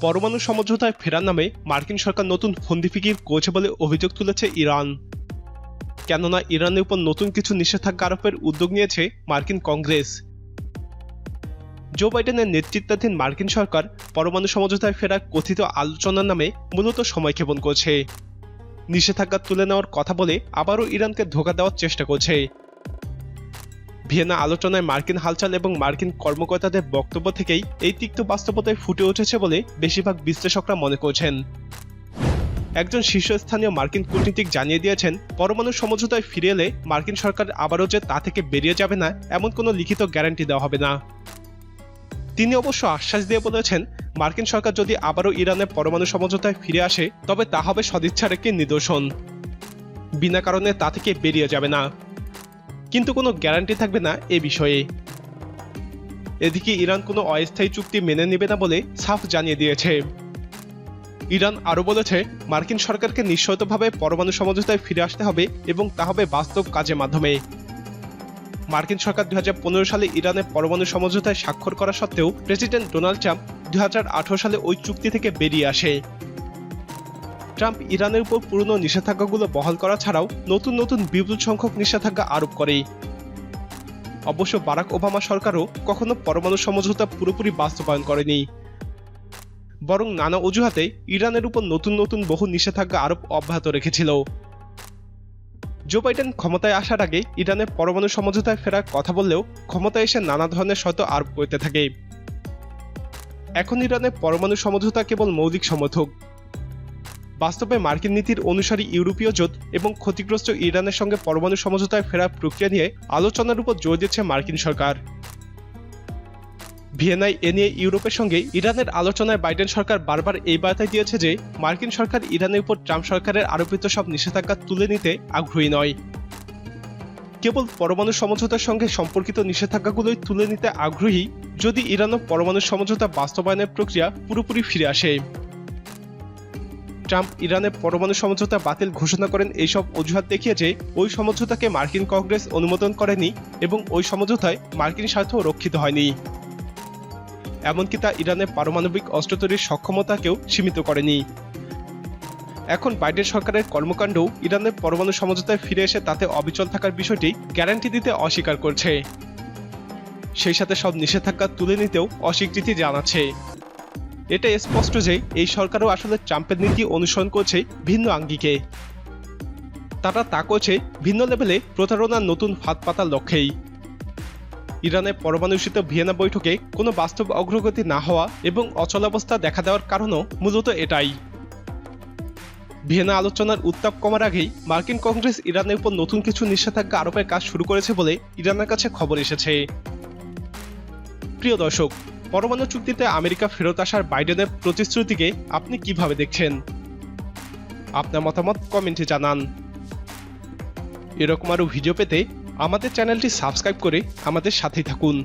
পরমাণু সমঝোতায় ফেরার নামে মার্কিন সরকার নতুন ফন্দি ফিকির করছে বলে অভিযোগ তুলেছে ইরান। কেননা ইরানের উপর নতুন কিছু নিষেধাজ্ঞা আরোপের উদ্যোগ নিয়েছে মার্কিন কংগ্রেস। জো বাইডেনের নেতৃত্বাধীন মার্কিন সরকার পরমাণু সমঝোতায় ফেরার কথিত আলোচনার নামে মূলত সময়ক্ষেপণ করছে। নিষেধাজ্ঞা তুলে নেওয়ার কথা বলে আবারও ইরানকে ধোকা দেওয়ার চেষ্টা করছে। ভিয়েনা আলোচনায় মার্কিন হালচাল এবং মার্কিন কর্মকর্তাদের বক্তব্য থেকেই এই তিক্ত বাস্তবতায় ফুটে উঠেছে বলে বেশিরভাগ বিশ্লেষকরা মনে করছেন। একজন শীর্ষস্থানীয় মার্কিন কূটনীতিক জানিয়ে দিয়েছেন, পরমাণু সমঝোতায় ফিরে এলে মার্কিন সরকার আবারও যে তা থেকে বেরিয়ে যাবে না, এমন কোনো লিখিত গ্যারান্টি দেওয়া হবে না। তিনি অবশ্য আশ্বাস দিয়ে বলেছেন, মার্কিন সরকার যদি আবারও ইরানের পরমাণু সমঝোতায় ফিরে আসে, তবে তা হবে সদিচ্ছার একটি নিদর্শন। বিনা কারণে তা থেকে বেরিয়ে যাবে না। কিন্তু কোনো গ্যারান্টি থাকবে না এ বিষয়ে। এদিকে ইরান কোনো অস্থায়ী চুক্তি মেনে নেবে না বলে সাফ জানিয়ে দিয়েছে। ইরান আরও বলেছে, মার্কিন সরকারকে নিশ্চয়তভাবে পরমাণু সমঝোতায় ফিরে আসতে হবে এবং তা হবে বাস্তব কাজের মাধ্যমে। মার্কিন সরকার দু হাজার পনেরো সালে ইরানে পরমাণু সমঝোতায় স্বাক্ষর করা সত্ত্বেও প্রেসিডেন্ট ডোনাল্ড ট্রাম্প দু হাজার আঠেরো সালে ওই চুক্তি থেকে বেরিয়ে আসে। ট্রাম্প ইরানের উপর পুরনো নিষেধাজ্ঞাগুলো বহাল করা ছাড়াও নতুন নতুন বিপুল সংখ্যক নিষেধাজ্ঞা আরোপ করে। অবশ্য বারাক ওবামা সরকারও কখনো পরমাণু সমঝোতা পুরোপুরি বাস্তবায়ন করেনি। বরং নানা অজুহাতে ইরানের উপর নতুন নতুন বহু নিষেধাজ্ঞা আরোপ অব্যাহত রেখেছিল। জো বাইডেন ক্ষমতায় আসার আগে ইরানের পরমাণু সমঝোতায় ফেরার কথা বললেও ক্ষমতায় এসে নানা ধরনের শর্ত আরোপ করতে থাকে। এখন ইরানের পরমাণু সমঝোতা কেবল মৌলিক সমর্থক। বাস্তবে মার্কিন নীতির অনুসারী ইউরোপীয় জোট এবং ক্ষতিগ্রস্ত ইরানের সঙ্গে পরমাণু সমঝোতায় ফেরার প্রক্রিয়া নিয়ে আলোচনার উপর জোর দিচ্ছে মার্কিন সরকার। ভিয়েনায় এ নিয়ে ইউরোপের সঙ্গে ইরানের আলোচনায় বাইডেন সরকার বারবার এই বার্তায় দিয়েছে যে, মার্কিন সরকার ইরানের উপর ট্রাম্প সরকারের আরোপিত সব নিষেধাজ্ঞা তুলে নিতে আগ্রহী নয়। কেবল পরমাণু সমঝোতার সঙ্গে সম্পর্কিত নিষেধাজ্ঞাগুলোই তুলে নিতে আগ্রহী যদি ইরানও পরমাণু সমঝোতা বাস্তবায়নের প্রক্রিয়া পুরোপুরি ফিরে আসে। ট্রাম্প ইরানের পরমাণু সমঝোতা বাতিল ঘোষণা করেন। এইসব অজুহাত দেখিয়ে যে ওই সমঝোতাকে মার্কিন কংগ্রেস অনুমোদন করেনি এবং ওই সমঝোতায় মার্কিন স্বার্থ রক্ষিত হয়নি। এমনকি তা ইরানের পারমাণবিক অস্ত্র তৈরির সক্ষমতাকেও সীমিত করেনি। এখন বাইডেন সরকারের কর্মকাণ্ড ইরানের পরমাণু সমঝোতায় ফিরে এসে তাতে অবিচল থাকার বিষয়টি গ্যারান্টি দিতে অস্বীকার করছে। সেই সাথে সব নিষেধাজ্ঞা তুলে নিতেও অস্বীকৃতি জানাচ্ছে। এটা স্পষ্ট যে এই সরকারও আসলে ট্রাম্পের নীতি অনুসরণ করছে ভিন্ন আঙ্গিকে। তারা তা করছে ভিন্ন লেভেলে প্রতারণার নতুন ফাঁদ পাতার লক্ষ্যেই। ইরানের পরমাণুষিত ভিয়েনা বৈঠকে কোনো বাস্তব অগ্রগতি না হওয়া এবং অচলাবস্থা দেখা দেওয়ার কারণও মূলত এটাই। ভিয়েনা আলোচনার উত্তাপ কমার আগেই মার্কিন কংগ্রেস ইরানের উপর নতুন কিছু নিষেধাজ্ঞা আরোপের কাজ শুরু করেছে বলে ইরানের কাছে খবর এসেছে। প্রিয় দর্শক পরমাণু চুক্তিতে আমেরিকা ফেরত আসার বাইডেনের প্রতিশ্রুতিকে আপনি কীভাবে দেখছেন? আপনার মতামত কমেন্টে জানান। এরকম আরও ভিডিও পেতে আমাদের চ্যানেলটি সাবস্ক্রাইব করে আমাদের সাথেই থাকুন।